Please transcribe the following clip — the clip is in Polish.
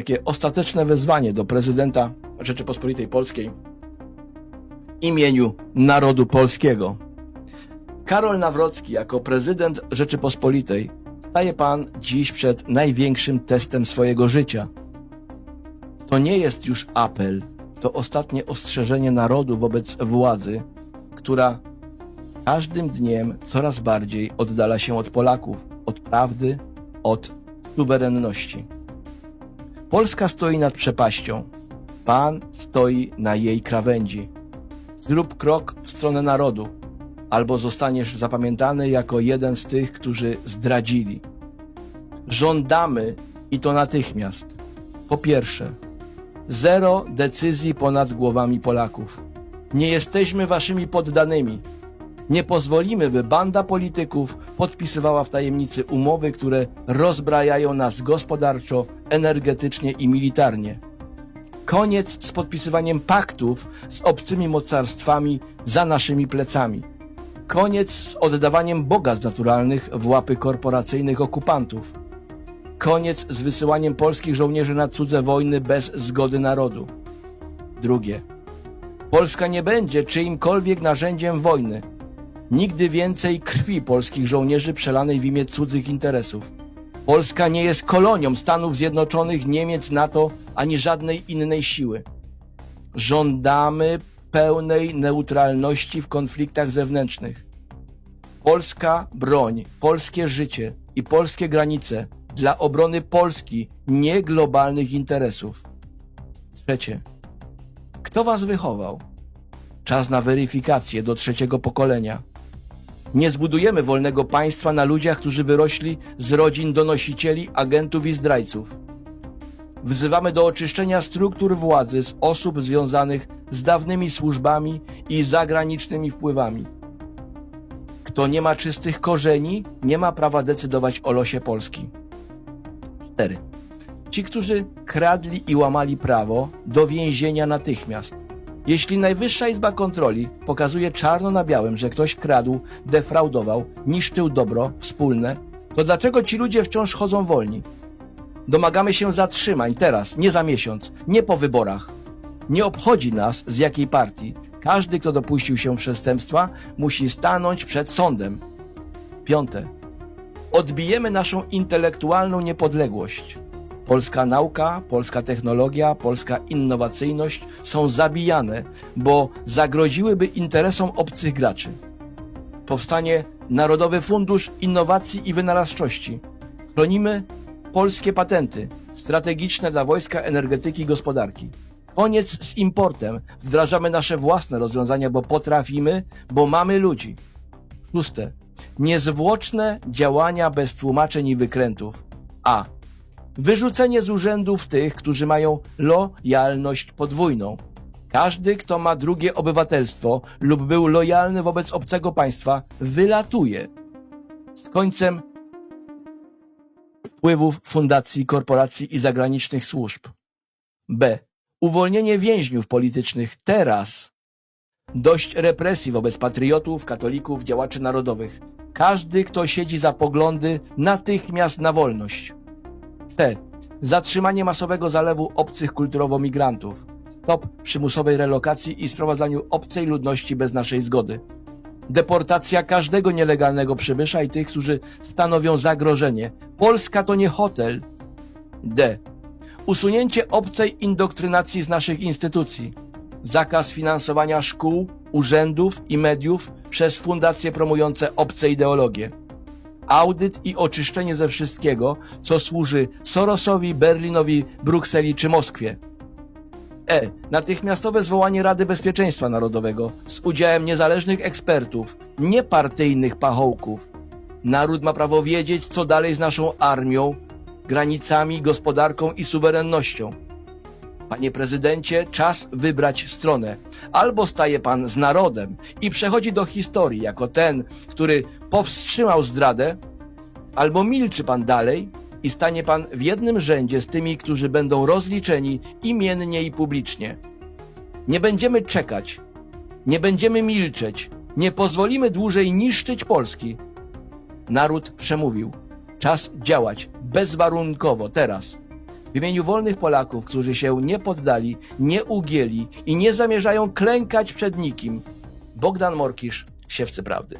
takie ostateczne wezwanie do prezydenta Rzeczypospolitej Polskiej w imieniu narodu polskiego. Karol Nawrocki, jako prezydent Rzeczypospolitej, staje pan dziś przed największym testem swojego życia. To nie jest już apel, to ostatnie ostrzeżenie narodu wobec władzy, która z każdym dniem coraz bardziej oddala się od Polaków, od prawdy, od suwerenności. Polska stoi nad przepaścią. Pan stoi na jej krawędzi. Zrób krok w stronę narodu, albo zostaniesz zapamiętany jako jeden z tych, którzy zdradzili. Żądamy i to natychmiast. Po pierwsze, zero decyzji ponad głowami Polaków. Nie jesteśmy waszymi poddanymi. Nie pozwolimy, by banda polityków podpisywała w tajemnicy umowy, które rozbrajają nas gospodarczo, energetycznie i militarnie. Koniec z podpisywaniem paktów z obcymi mocarstwami za naszymi plecami. Koniec z oddawaniem bogactw naturalnych w łapy korporacyjnych okupantów. Koniec z wysyłaniem polskich żołnierzy na cudze wojny bez zgody narodu. Drugie. Polska nie będzie czyimkolwiek narzędziem wojny. Nigdy więcej krwi polskich żołnierzy przelanej w imię cudzych interesów. Polska nie jest kolonią Stanów Zjednoczonych, Niemiec, NATO ani żadnej innej siły. Żądamy pełnej neutralności w konfliktach zewnętrznych. Polska broń, polskie życie i polskie granice dla obrony Polski, nie globalnych interesów. Trzecie. Kto was wychował? Czas na weryfikację do trzeciego pokolenia. Nie zbudujemy wolnego państwa na ludziach, którzy wyrośli z rodzin donosicieli, agentów i zdrajców. Wzywamy do oczyszczenia struktur władzy z osób związanych z dawnymi służbami i zagranicznymi wpływami. Kto nie ma czystych korzeni, nie ma prawa decydować o losie Polski. 4. Ci, którzy kradli i łamali prawo, do więzienia natychmiast. Jeśli Najwyższa Izba Kontroli pokazuje czarno na białym, że ktoś kradł, defraudował, niszczył dobro wspólne, to dlaczego ci ludzie wciąż chodzą wolni? Domagamy się zatrzymań teraz, nie za miesiąc, nie po wyborach. Nie obchodzi nas z jakiej partii. Każdy, kto dopuścił się przestępstwa, musi stanąć przed sądem. Piąte. Odbijemy naszą intelektualną niepodległość. Polska nauka, polska technologia, polska innowacyjność są zabijane, bo zagroziłyby interesom obcych graczy. Powstanie Narodowy Fundusz Innowacji i Wynalazczości. Chronimy polskie patenty strategiczne dla wojska, energetyki i gospodarki. Koniec z importem. Wdrażamy nasze własne rozwiązania, bo potrafimy, bo mamy ludzi. Szóste. Niezwłoczne działania bez tłumaczeń i wykrętów. A. Wyrzucenie z urzędów tych, którzy mają lojalność podwójną. Każdy, kto ma drugie obywatelstwo lub był lojalny wobec obcego państwa, wylatuje. Z końcem wpływów fundacji, korporacji i zagranicznych służb. B. Uwolnienie więźniów politycznych teraz. Dość represji wobec patriotów, katolików, działaczy narodowych. Każdy, kto siedzi za poglądy, natychmiast na wolność. C. Zatrzymanie masowego zalewu obcych kulturowo migrantów. Stop przymusowej relokacji i sprowadzaniu obcej ludności bez naszej zgody. Deportacja każdego nielegalnego przybysza i tych, którzy stanowią zagrożenie. Polska to nie hotel. D. Usunięcie obcej indoktrynacji z naszych instytucji. Zakaz finansowania szkół, urzędów i mediów przez fundacje promujące obce ideologie audyt i oczyszczenie ze wszystkiego, co służy Sorosowi, Berlinowi, Brukseli czy Moskwie. E. Natychmiastowe zwołanie Rady Bezpieczeństwa Narodowego z udziałem niezależnych ekspertów, niepartyjnych pachołków. Naród ma prawo wiedzieć, co dalej z naszą armią, granicami, gospodarką i suwerennością. Panie prezydencie, czas wybrać stronę. Albo staje pan z narodem i przechodzi do historii jako ten, który powstrzymał zdradę, albo milczy pan dalej i stanie pan w jednym rzędzie z tymi, którzy będą rozliczeni imiennie i publicznie. Nie będziemy czekać, nie będziemy milczeć, nie pozwolimy dłużej niszczyć Polski. Naród przemówił. Czas działać bezwarunkowo teraz. W imieniu wolnych Polaków, którzy się nie poddali, nie ugięli i nie zamierzają klękać przed nikim, Bogdan Morkisz, Siewcy Prawdy.